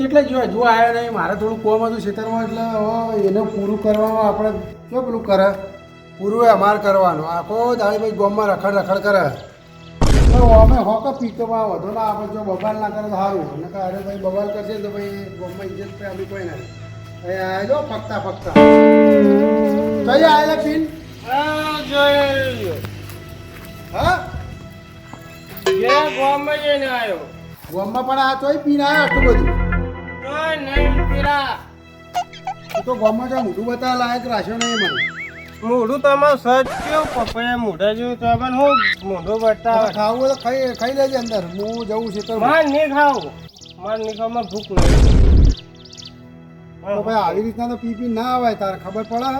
કેટલે જોયા? જો આવ્યા નહીં. મારે થોડું કોમ હતું ખેતરમાં એટલે હવે એને પૂરું કરવામાં આપણે કેવું પેલું કરે? પૂરું અમારે કરવાનું. આખો દાડી ભાઈ ગોમમાં રખડ રખડ કરે. તો અમે હોક પીકમાં વધો ના આપણે જો બબાલ ના કરે તો સારું. અને કે અરે ભાઈ બબાલ કરશે તો ભાઈ ગોમમાં ઇજ્જત પે અમે કોઈ નહીં અહીં આવ્યા ફક્તા ફકતા. કઈ આવેલા પીન? હા જે ગોમાં જઈને આવ્યો ગોમમાં પણ આ તોય પીન આવ્યો આટલું બધું. તો તું તો મોઢું બતાવવા લાયક રાખ્યો નહીં મને. મોઢું તમારું સજ કેવું પપૈયા મોઢા જેવું તો પણ હું મોઢું ખાવું તો ખાઈ ખાઈ લેજે અંદર. હું જવું છે તો માર નહીં ખાવું. માર નહીં ખાવામાં ભૂખ નહીં તો ભાઈ આવી રીતના તો પી પી ના આવે તારે ખબર પડે?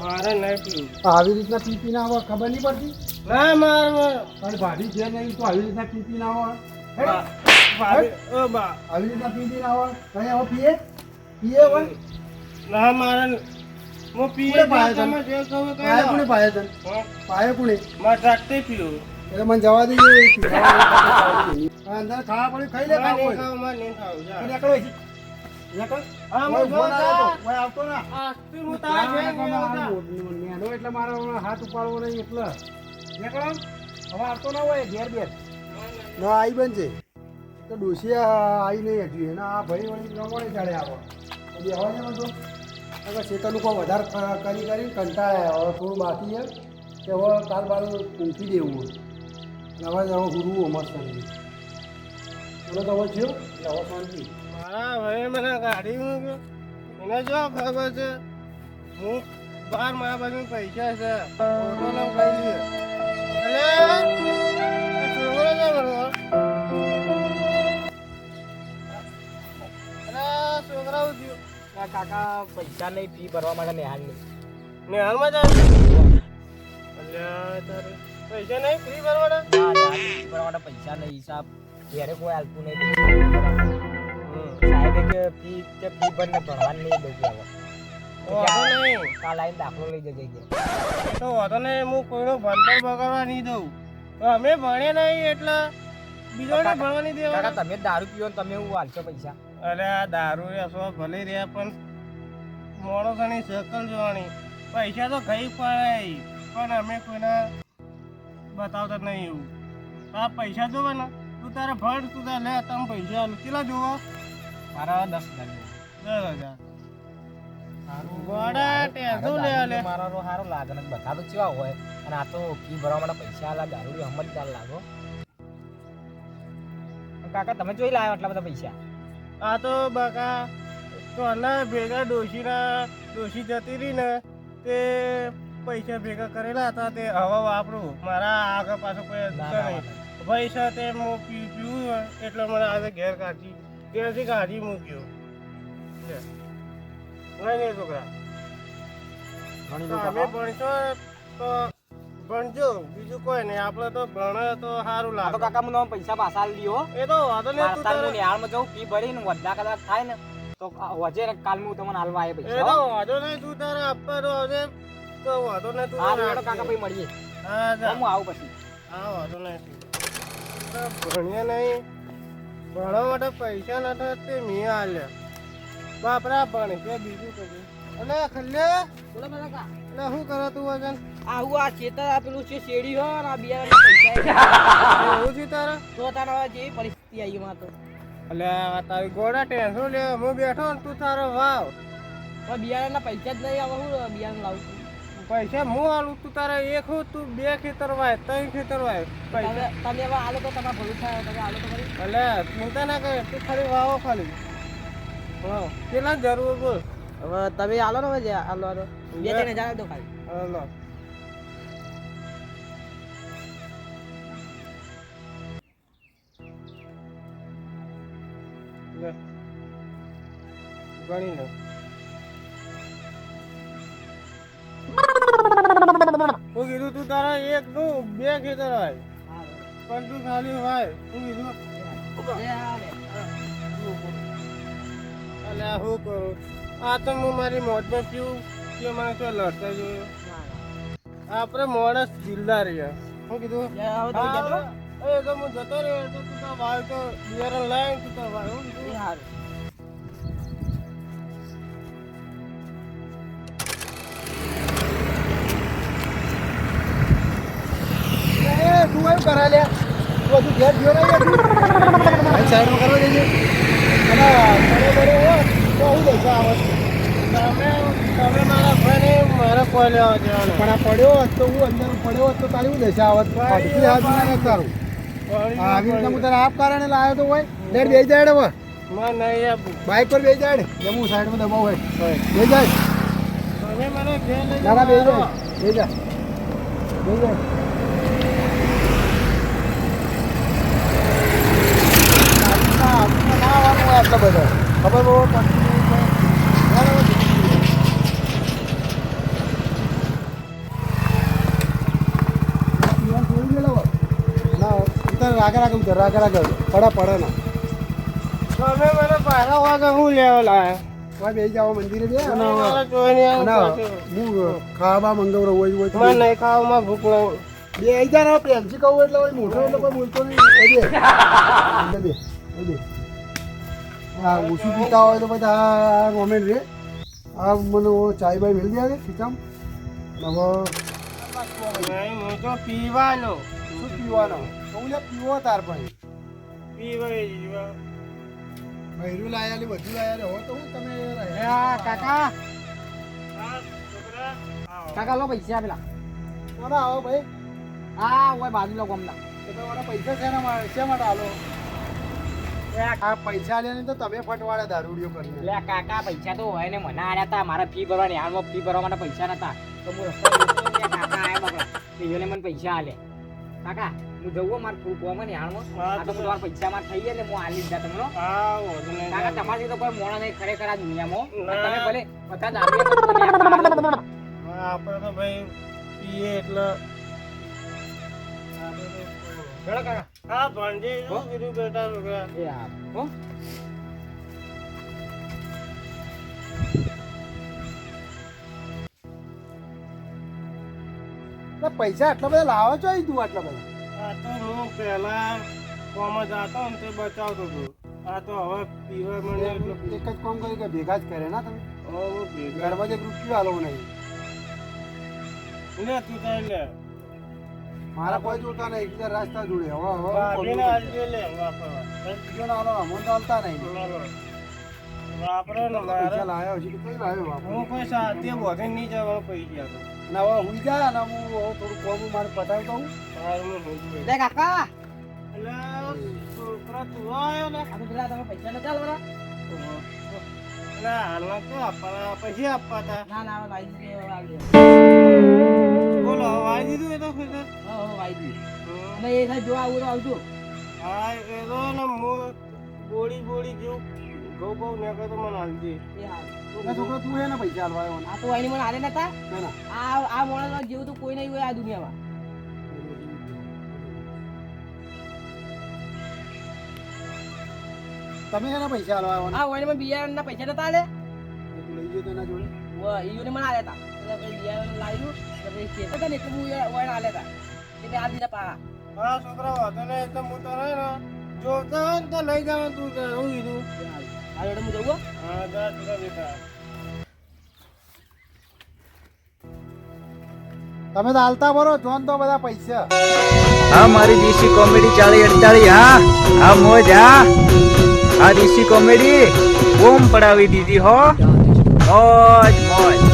મારે નહીં પીવું. આવી રીતના પી પી ના આવે ખબર નહીં પડતી? ના મારે. પણ ભાભી છે નહીં તો આવી રીતના પી પી ના આવે આવી રીતના ના કઈ પીએ પીએ ના મારે હું પીએ કોને પાયા તો તમે જે કહો પાયે કોને પાયે તને પાયે કોને મારે જાતે પીવું એટલે મને જવા દઈએ અંદર ખાવા પડ્યું ખાઈ લે ખાવું હોય ખાવું, નહીં ખાવું, જા. નીકળો નીકળ. હા, હું ફોન આવ્યો તો. ઓય, આવતો ના હું નેનો એટલે મારો હાથ ઉપાડવો નહીં એટલે નીકળો હવે આવતો ના હોય ઘેર ઘેર ના આવી બનશે તો ડોસિયા આવી નહીં હજુ, એના આ ભાઈ વળી રમણી ચાલે આવો. હજી આવવા નહીં બધું? હવે શેતરનું લોકો વધારે કરી કરી કંટાળ્યા હવે થોડું બાકી છે, કે હવે કાલ બાર ઊંઘી દેવું હોય. અને હવે હવે ગુરુ મસ્ત નથી બોલો તો હવે થયો? હવે શાંતિ. મારા ભાઈ મને ગાડી મને જો ખબર છે? હું બાર મારા પાસે પૈસા છે. ઓટો લઉં ખાઈ લઈએ કાકા પૈસા નહીં ફી ભરવા માટે નેહાલની ને હાલમાં જાય પૈસા નહીં ફી ભરવાના હા નેહાલની ફી ભરવા માટે પૈસા નહીં હિસાબ ઘેરે કોઈ હાલતું નહીં. સાહેબે કે ફી કે ફી ભરને ભરવાની નહીં દઉં હવે. કાલ આવીને દાખલો લઈ જજે કે? તો વાંધો નહીં હું કોઈનો ભણતર બગાડવા નહીં દઉં. અમે ભણે નહીં એટલે બીજોને ભણવા નહીં કાકા દેવાના. તમે દારૂ પીવો તમે હું હાલશો પૈસા? અરે આ દારૂ રેસો ભલે રહ્યા પણ માણસોની શકલ જોવાની. પૈસા તો ખાઈ પડે પણ અમે કોઈને બતાવતા નહીં એવું. આ પૈસા જોવે ને તું તારે ભણ તું તારે લે તમે પૈસા કેટલા જોવા? મારા દસ હજાર દસ હજાર. ગોડા ટેન્શન લે લે મારો સારો લાગે ને બધા તો કેવા હોય. અને આ તો કી ભરવા માટે પૈસા આલા દારૂ હમણાં ચાલ લાગો. કાકા તમે જોઈ લાવ્યા આટલા બધા પૈસા? આ તો બકા આના ભેગા ડોશીના ડોશી જતી રહી ને તે પૈસા ભેગા કરેલા હતા તે હવે વાપરું મારા આગળ પાછળ કોઈ નહીં. પૈસા તે હું પીવું એટલે મને આજે ઘેર કાઢી ઘેરથી કાઢી મૂક્યો. નહીં નહીં છોકરા. તમે ભણશો તો ભણજો બીજું કોઈ નહીં. આપણે તો ભણે તો સારું લાગે તો કાકા મને પૈસા પાછા આલી એ તો વાંધો નહીં તું તારું નિહાળમાં જાઉં ફી ભરીને વધા કદાચ થાય ને તો વજે ને કાલ હું તમને હાલવા આવે એ તો વાંધો નહીં તું તારે આપવા તો હવે તો વાંધો નહીં તું હા કાકા. ભાઈ મળીએ. હા હું આવું પછી. હા વાંધો નહીં ભણીએ ભણ્યા નહીં. ભણવા માટે પૈસા નતા તે મેં આલ્યા. બાપરા ભણે કે બીજું કશું? અને ખલ્લે. બોલો કાકા. એટલે શું કરે તું વજન? આવું આ ખેતર આપેલું છે શેડી હો ને આ બિયારણ પૈસા એવું છે તારે? તો તારા જે પરિસ્થિતિ આવી માં તો. એટલે તારી ગોડા ટેન્શન લે હું બેઠો ને તું તારો વાવ. પણ બિયારણના પૈસા જ નહીં આવે હું બિયારણ લાવું પૈસા હું આલું? તું તારે એક હું તું બે ખેતર વાય ત્રણ ખેતર વાય. પૈસા તમે હવે આલો તો તમારે ભરું થાય તમે આલો તો ખરી એટલે ચિંતા ના કરે તું ખાલી વાવો ખાલી. કેટલા જરૂર બોલ. હવે તમે આલો ને હવે આલો આલો. બે ત્રણ હજાર દો ખાલી. હલો લે. ગણી લો. હું કીધું તું તારા એક નું બે ખેતર હોય. પણ તું ખાલી હોય. હું કીધું. અલ્યા હું કરું? આ તો હું મારી મોજમાં પીવું વ્યક્તિઓમાં તો લડતા જોઈએ. આપણે મોણસ જિલ્લા રહ્યા શું કીધું? હું જતો રહ્યો તો તું તો ભાવ તો બિયરન લાય તું તો ભાવ શું કીધું? સારું તું એવું કરા કરવા દેજે. અને કોઈ લેવા પણ આ પડ્યો હોત તો હું અંદર પડ્યો હોત તો તારી હું દઈશ આવત ફટકી હાથ ના તારું. આવી રીતના હું તને આપ કારણે લાવ્યો તો હોય? લેટ બે જાય હવે. બાઇક પર બે જાય જમું સાઈડમાં દબાવ હોય બે જાય ના બે. જાય. બે જાય બે જાય ના આવવાનું રાગે રાગા ઉતર રાગા રાગા પડે પડે ના. તમે મને પહેલા વાગે હું લેવા લાયા? ભાઈ બે જાઓ મંદિરે બે આવું હું ખાવા મંગવરો હોય હોય નહીં ખાવામાં ભૂખ બે આઈ જા ને પ્રેમથી કહું એટલે હોય મોટો એટલે કોઈ બોલતો નહીં. બે બે હા ઓછું પીતા હોય તો પછી આ મોમેન્ટ રે. આ મને ચાય બાય મિલ જાય ખીચામ. હવે પીવાનો. શું પીવાનો? હું લે પીવો તાર પણ. પીવા બૈરું લાયા લે બધું લાયા લે. હો તો હું તમે આ કાકા. હા છોકરા. આવો. કાકા લો પૈસા પેલા. કોના આવો ભાઈ? હા ઓય બાજુ લો ગમના તો તમારા પૈસા શેના માટે શા માટે આલો? આ પૈસા લે તો તમે ફટવાડે દારૂડિયો કરીને એટલે કાકા પૈસા તો હોય ને મને આલ્યા તા. મારા ફી ભરવાની હાલમાં ફી ભરવા માટે પૈસા નતા. તો હું રસ્તા કાકા આયા બગડા મને પૈસા આલે કાકા હું જવું મારે થોડું કોમ ને હાલમાં આ તો તમારા પૈસા માર થઈ ગયા હું આલી દીધા તમને. કાકા તમારી તો કોઈ મોણા નહીં ખરેખર આ દુનિયામાં તમે ભલે બધા દારૂ આપણા હાલો. હા, આપણે તો ભાઈ પીએ એટલે. ચલો કાકા. હા ભાણજી કીધું બેટા છોકરા? એ હા. હો પૈસા આટલા બધા લાવો છો તું આટલા બધા? આ તો હું પહેલા કોમ જતો ને તે બચાવતો હતો. આ તો હવે પીવા મને એક જ કામ કરી કે ભેગા જ કરે ના તમે? હવે ભેગા ઘરમાં જ એક રૂપિયો હાલો નહીં. ને તું તાર લે મારા કોઈ જોતા નહીં એકબીજા રાસ્તા જોડે. હવે હવે ભાભીને આજે લે વાપરવા બીજો ના આલો અમોન ચાલતા નહીં. વાપરો ને પૈસા લાવ્યો છે કે કઈ લાવ્યો બાપુ? હું કોઈ સાથે બોધે નહીં જવા પૈસા તો. અને હવે હું જા અને હું થોડું કોમ મારે પતાવી દઉં. લે કાકા. છોકરા તું આયો ને. આ તો પેલા તમે પૈસા નતા આલવાના? એટલે હાલમાં તો આપવાના પછી આપવા ના ના હવે વાઈ દીધું બોલો એ તો ખુદ વાઈ દીધું. અને એ થાય જોવા આવું આવજો. હા એ તો ને બોડી બોડી જેવું ઘઉં બહુ નીકળે તો મને હાલજે એ છોકરો તું એને પૈસા આલવા આ તો એની મને હાલે નતા? ના. ના આ આ મોણસ જેવું તો કોઈ નહીં હોય આ દુનિયામાં. તમે એના પૈસા આલવા આવ્યો ને? આ ઓઈને બિયારણના પૈસા નતા આલે? તું લઈ ગયો તેના જોડે. વ- ઈયોને મને આલ્યા તા. એટલે પછી બિયારણ લાવ્યું એટલે પછી ખેતર હતા ને હું ઓઈને તા. એટલે આ દીધા પારા હા છોકરા નહીં તો હું તો રહે ને. જોતા હોય તો લઈ જાવ તું તો હું કીધું. આ જોડે હું જવું હો? હા જા છોકરા બેટા તમે તો હાલતા બરો જોન તો બધા પૈસા. હા મારી દેશી કોમેડી ચાલી અડતાળી હા. હા મોજ હા. આ ઋષિ કોમેડી બોમ પડાવી દીધી હો. મોજ મોજ.